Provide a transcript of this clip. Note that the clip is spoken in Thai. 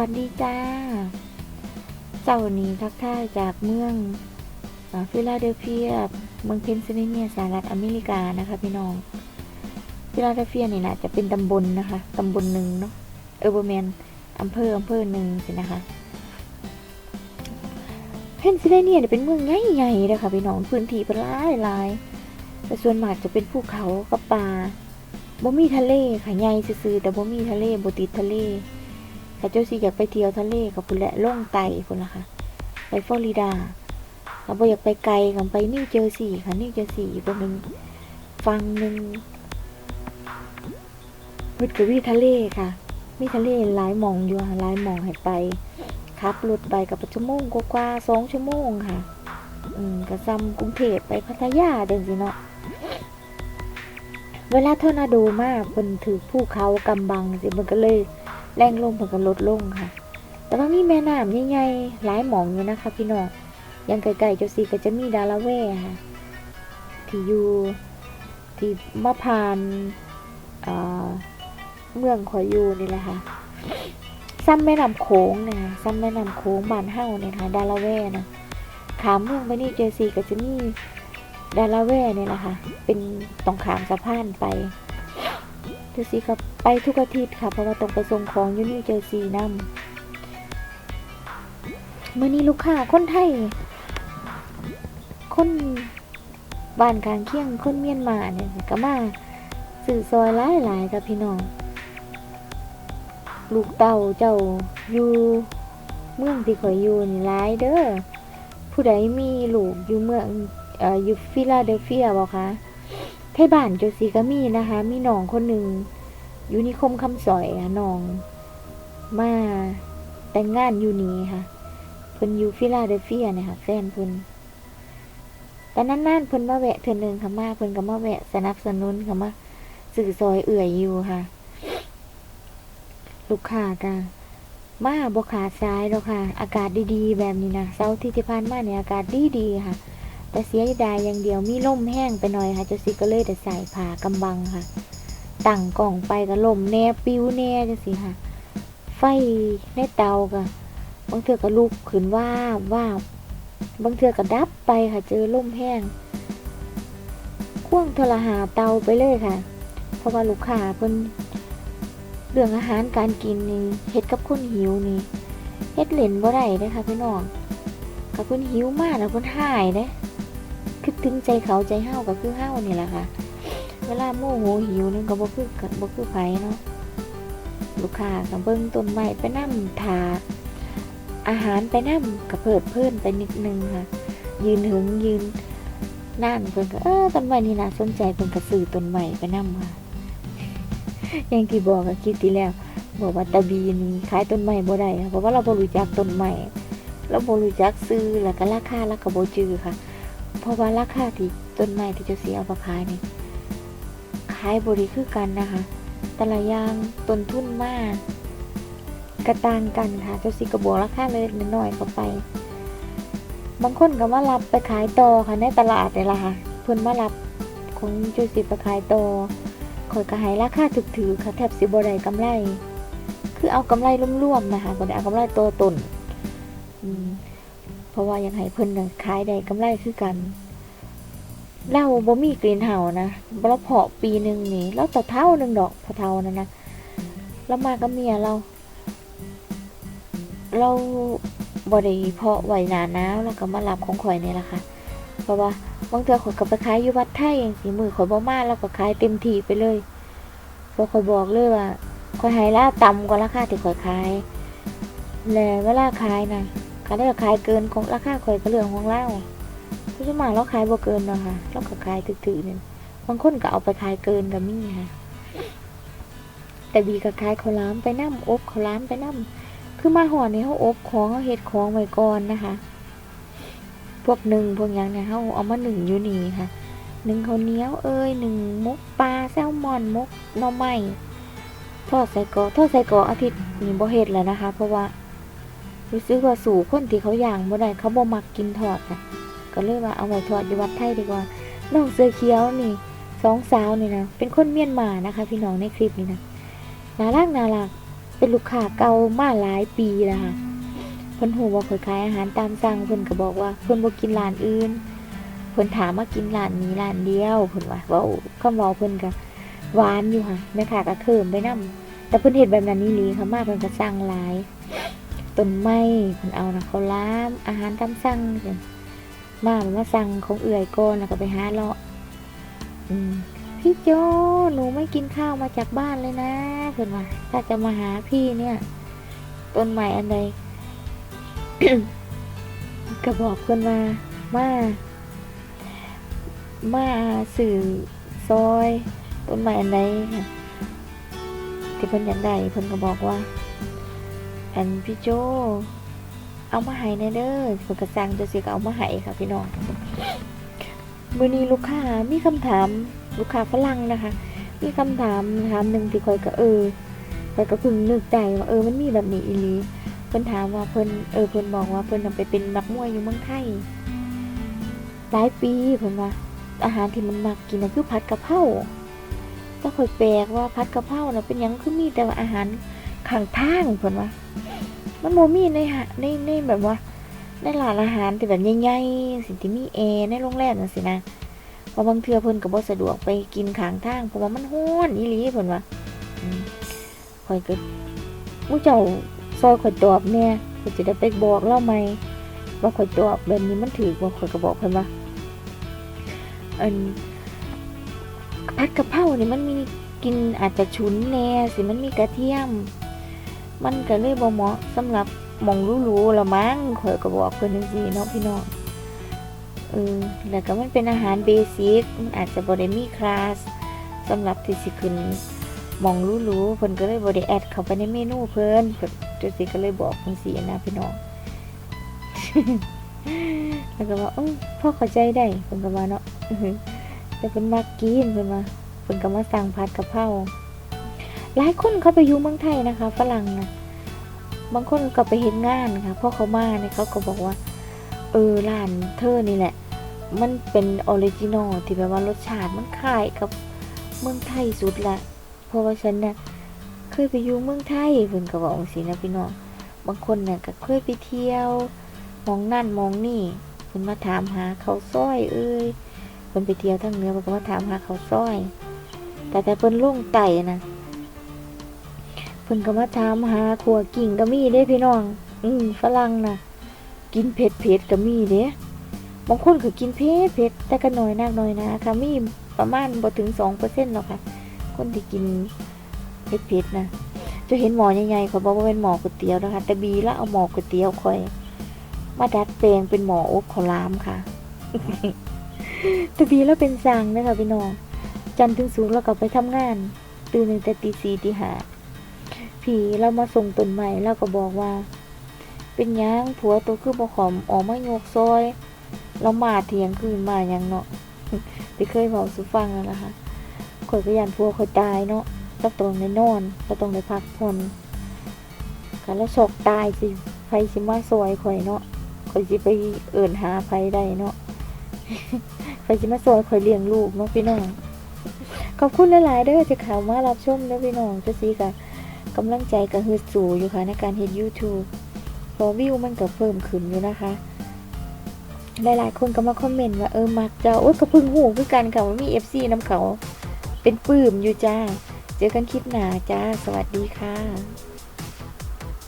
วัสดีจ้า เจ้านี้ทักทายจากเมืองฟิลาเดลเฟีย เมืองเพนซิลเวเนียสหรัฐอเมริกานะคะพี่น้อง ฟิลาเดลเฟียนี่นะจะเป็นตำบลนะคะ ตำบลหนึ่งเนาะ เออร์เบอร์แมนอำเภออำเภอหนึ่งสินะคะ เพนซิลเวเนียเนี่ยเป็นเมืองใหญ่ๆเลยค่ะพี่น้อง พื้นที่เป็นหลายหลายแต่ส่วนมากจะเป็นภูเขากับป่าบ่มีทะเลค่ะใหญ่ซื่อๆแต่บ่มีทะเลบ่ติดทะเล ถ้าเจ้าสิอยากไปเที่ยวทะเลกับพุ่นแหละล่องไต่พุ่นละค่ะไปฟลอริดาถ้าบ่อยากไปไกลกับไปนิวเจอร์ซีย์ค่ะนิวเจอร์ซีย์อีกคนหนึ่งฟังหนึ่งมันก็มีทะเลค่ะ มีทะเลหลายหมองอยู่ค่ะหลายหมองให้ไปขับรถไปกับชั่วโมงกว่าๆสองชั่วโมงค่ะ อืมก็ซ้ำกรุงเทพไปพัทยาเดินสิเนาะเวลาทอร์นาโดมากบนถือภูเขากำบังสิมันก็เลย แรงลมเพิ่นก็ลดลงค่ะ แต่ว่ามีแม่น้ำใหญ่ๆหลายหมองอยู่นะคะ พี่น้องยังไกลๆเจ้าซีก็จะมีดาราแวค่ะที่อยู่ที่มะพร้านเอ่อเมืองขอยอยู่นี่แหละค่ะซ้ำแม่น้ำโขงเนี่ยค่ะซ้ำแม่น้ำโขงบ้านเฮาเนี่ยค่ะ ดาราแวนะขามเมืองไปนี่เจอซีก็จะมีดาราแวเนี่ยแหละค่ะ เป็นต้องขามสะพานไป เจอซีก็ไปทุกอาทิตย์ค่ะ เพราะว่าต้องไปส่งของยู่นิวเจอซีนำเมื่อนี้ลูกค้าคนไทย คนบ้านกลางเคียงคนเมียนมาเนี่ยก็มาสื่อซอยหลายหลายๆกับพี่น้อง ลูกเต่าเจ้าอยู่เมืองที่ข่อยอยู่นี่หลายเด้อผู้ใดมีลูกอยู่เมืองเอ่ออยู่ฟิลาเดลเฟียบ่คะ ไทบ้านจาซีก็มีนะคะ มีน้องคนหนึ่งอยู่นิคมคำสอยอะน้อง มาแต่งงานอยู่นี่ค่ะเพิ่นอยู่ฟิลาเดลเฟียเนี่ยค่ะแฟนเพิ่นแต่นานๆเพิ่นมาแวะเทื่อหนึงค่ะมาเพิ่นก็มาแวะสนับสนุนค่ะมาสื่อซอยเอื่อยอยู่ค่ะ ลูกค้าก็มาบ่ขาดสายแล้วค่ะ อากาศดีๆ แบบนี้นะเสาร์อาที่ที่ผ่านมาเนี่ยอากาศดีๆค่ะ แต่เสียดายอย่างเดียวมีลมแห้งไปหน่อยค่ะเจ้าสิก็เลยแต่ใส่ผ้ากำบังค่ะตั้งกล่องไปก็ล่มแน่ปิ้วแน่จังสิค่ะ ไฟในเตาก็บางเทื่อก็ลุกขึ้นว่าว่าบางเทื่อก็ดับไปค่ะ เจอลมแห้งข่วงโทรหาเตาไปเลยค่ะ เพราะว่าลูกค้าเพิ่นเรื่องอาหารการกินนี่เฮ็ดกับคนหิวนี่เฮ็ดเล่นบ่ได้เด้อค่ะพี่น้องกับเพิ่นหิวมากแล้วเพิ่นหายเด้ คิดถึงใจเขาใจเฮาก็คือเฮานี่แหละค่ะ เวลาโมโหหิวนึงก็บ่คือกันบ่คือไผเนาะลูกค้าก็เบิ่งต้นไม้ไปนำถาอาหารไปนำก็เพิ่มเพิ่นไปนิดนึงค่ะ ยืนหึงยืนนั่นเพิ่นก็เออต้นไม้นี่น่าสนใจเพิ่นก็ซื้อต้นไม้ไปนำค่ะอย่างที่บอกกับคลิปที่แล้วบอกว่าตาบีนี่ขายต้นไม้บ่ได้ค่ะเพราะว่าเราบ่รู้จักต้นไม้เราบ่รู้จักซื้อแล้วก็ราคาแล้วก็บ่จื้อค่ะ เพราะว่าราคาที่ต้นไม้ที่จะเสียเอามาขายนี่ขายบริคือกันนะคะ แต่ละอย่างต้นทุนมากกระต่างกันค่ะเจ้าสิกระบอกราคาเลยน้อยๆเข้าไป บางคนก็มารับไปขายต่อค่ะในตลาดนี่แหละค่ะเพิ่นมารับของเจ้าสิไปขายต่อข่อยก็ให้ราคาถูกๆค่ะแทบสิบ่ได้กำไร คือเอากำไรรวมๆนะคะบ่ได้เอากำไรตัวตนอืม เพราะว่ายากให้เพิ่นขายได้กำไรคือกันเราบ่มีกลิ่นเห่านะเราเพาะปีหนึ่งนี่เราแต่เท่าหนึ่งดอกพอเท่านั้นนะเรามากับเมียเรา เราบ่ได้เพาะไวหนาหนาวแล้วก็มารับของข่อยนี่แหละค่ะ เพราะว่าบางเทื่อข่อยก็ไปขายอยู่วัดไทยอย่างสีมือข่อยบ่มาแล้วก็ขายเต็มที่ไปเลยเพราะข่อยบอกเลยว่าข่อยให้ราต่ำกว่าราคาที่ข่อยขาย แล้วเวลาขายนะ ขายได้ก็ขายเกินของราคาข่อยก็เรื่องของเราคือสวนมาเราขายบ่เกินเนาะค่ะเราก็ขายถือๆเนี่ยบางคนก็เอาไปขายเกินก็มีค่ะ แต่บีก็ขายข้าวหลามไปน้ำอบข้าวหลามไปน้ำคือมาห่อนี่เขาอบของเขาเฮ็ดของไว้ก่อนนะคะ พวกหนึ่งพวกยังเนี่ยเขาเอามาหนึ่งอยู่นี่ค่ะหนึ่งข้าเนียวเอ้ยหนึ่งมุกปลาแซลมอนมุกหน่อไม้ทอดใส่กรอกทอดใส่กรอกอาทิตย์นี้บ่เฮ็ดแล้วนะคะ เพราะว่า รู้สึกว่าสู่คนที่เขาย่างบ่ได้เขาบ่มักกินทอดค่ะ ก็เลยว่าเอาไว้ทอดอยู่วัดไทยดีกว่าน้องเสื้อเขียวนี่สองสาวนี่นะเป็นคนเมียนมานะคะ พี่น้องในคลิปนี้นะน่ารักน่ารักเป็นลูกค้าเก่ามาหลายปีแล้วค่ะเพิ่นหูว่าข่อยขายอาหารตามสั่งเพิ่นก็บอกว่าเพิ่นบ่กินร้านอื่นเพิ่นถามมากินร้านนี้ร้านเดียวเพิ่นว่าเว้าคำเว้าเพิ่นก็หวานอยู่ค่ะแม่ค้าก็เคิมไปนํแต่เพิ่นเฮ็ดแบบนั้นนี่หลีค่ะมาเพิ่นก็สั่งหลาย ต้นไม้เพิ่นเอานะเขาวหลามอาหารตามสั่งจังมามันมาสั่งของเอื่อยก่อนแล้วก็ไปหาเลาะพี่โจหนูไม่กินข้าวมาจากบ้านเลยนะเพิ่นว่าถ้าจะมาหาพี่เนี่ย ต้นไม้อันใดก็บอกเพิ่นว่ามามาสื่อซอย ต้นไม้อันใดที่เพิ่นอยากได้เพิ่นก็บอกว่า อันพี่โจ เอามาให้ในเด้อเพิ่นก็สั่งจะสิก็เอามาให้ค่ะพี่น้องมือนี้ลูกค้ามีคำถามลูกค้าฝรั่งนะคะ มีคำถามถามหนึ่งที่คอยก็เออคอยก็พิ่งนึกได้ว่าเออมันมีแบบนี้อีหลีเพิ่นถามว่าเพิ่นเออเพิ่นบอกว่าเพิ่นนำไปเป็นนักมวยอยู่เมืองไทยหลายปีเพิ่นว่าอาหารที่มันมักกินน่ะคือผัดกะเพราแต่คอยแปลกว่าผัดกะเพราน่ะเป็นหยังคือมีแต่ว่าอาหาร ข้างทางเพิ่นว่า มันบ่มีในหะในในแบบว่า ในร้านอาหารที่แบบใหญ่ๆสิที่มีแอร์ในโรงแรมจังซี่นะเพราะบางเทื่อเพิ่นก็บ่สะดวกไปกินข้างทางเพราะว่ามันร้อนอีหลีเพิ่นว่าอืมข้อยก็ผู้เจ้าซอยข่อยตอบแน่ข่อยจะได้ไปบอกเล่าใหม่ว่าข่อยตอบแบบนี้มันถูกบ่าข่อยก็บอกเพิ่นว่าอันผัดกะเพรานี่มันมีกินอาจจะฉุนแน่สิมันมีกระเทียม มันก็เลยบ่เหมาะสำหรับมองรู้ๆละมั้งข่อยก็บอกเพิ่นจังซี่เนาะพี่น้องเออแล้วก็มันเป็นอาหารเบสิกมันอาจจะบ่ได้มีคลาสสำหรับที่สิขึ้นมองรู้ๆเพิ่นก็เลยบ่ได้แอดเข้าไปในเมนูเพิ่นเพิ่นจังซี่ก็เลยบอกจังซี่นะพี่น้องแล้วก็ว่าเออพ่อเข้าใจได้เพิ่นก็ว่าเนาะแต่เพิ่นมักกินเพิ่นว่าเพิ่นก็มาสั่งผัดกะเพรา หลายคนเขาไปอยู่เมืองไทยนะคะฝรั่งนะบางคนก็ไปเห็นงานค่ะพ่อเขามาเนี่ยเขาก็บอกว่า เออร้านเธอนี่แหละ มันเป็นออริจินอลที่แบบว่ารสชาติมันคล้ายกับเมืองไทยสุดละเพราะว่าฉันเนี่ยเคยไปอยู่เมืองไทยเพิ่นก็บอกสินะพี่น้องบางคนเนี่ยก็เคยไปเที่ยวมองนั่นมองนี่เพิ่นมาถามหาเขาวซอยเอ้ยเพิ่นไปเที่ยวทางเหนือเพิ่นก็มาถามหาเขาวซอย แต่แต่เพิ่นลงไต่นะ พิ่นก็มาถามหาขัวกิ่งก็มีเด้พี่น้อง อืมฝรั่งน่ะกินเผ็ดเผ็ดก็มีเด้บางคนก็กินเผ็ดเผ็ดแต่ก็น้อยนักน้อยนะค่ะมีประมาณบ่ถึง2%หรอกค่ะ คนที่กินเผ็ดเผ็ดนะจะเห็นหมอใหญ่ๆเขาบอกว่าเป็นหมอก๋วยเตี๋ยวนะคะ แต่บีล้วเอาหมอก๋วยเตี๋ยวคอย มาดัดแปลงเป็นหมออบข้าวหลามค่ะแต่บีแล้วเป็นสั่งนะคะพี่น้องจันทร์ถึงสูงแล้วก็ไปทำงาน ตื่นตั้งแต่ตีสี่ตีห้า ผีเรามาส่งต้นใหม่แล้วก็บอกว่า เป็นหยังผัวตัวคือบ่ขอมออกมาโยกซอย เรามาเถียงคืนมาหยังเนาะที่เคยบอกสุฟังแล้วนะคะข่อยก็ยันผัวข่อยตายเนาะเราต้องได้นอนเราต้องได้พักผ่อนกันแล้วชอกตายสิไฟสิมาซอยข่อยเนาะข่อยสิไปเอิ่นหาไฟได้เนาะไฟสิมาซอยข่อยเลี้ยงลูกเนาะพี่น้องขอบคุณหลาย ๆ เด้อที่เข้ามารับชมเด้อพี่น้องจะซีกะ กำลังใจก็ฮึดสูอยู่ค่ะในการเห็น YouTube พอวิวมันก็เพิ่มขึ้นอยู่นะคะ หลายๆ คนก็มาคอมเมนต์ว่าเออมักเจ้าโอ้ยก็เพึ่งหูคือกันค่ะว่ามี FC น้ำเขา เป็นปื้มอยู่จ้า เจอกันคลิปหน้าจ้า สวัสดีค่ะ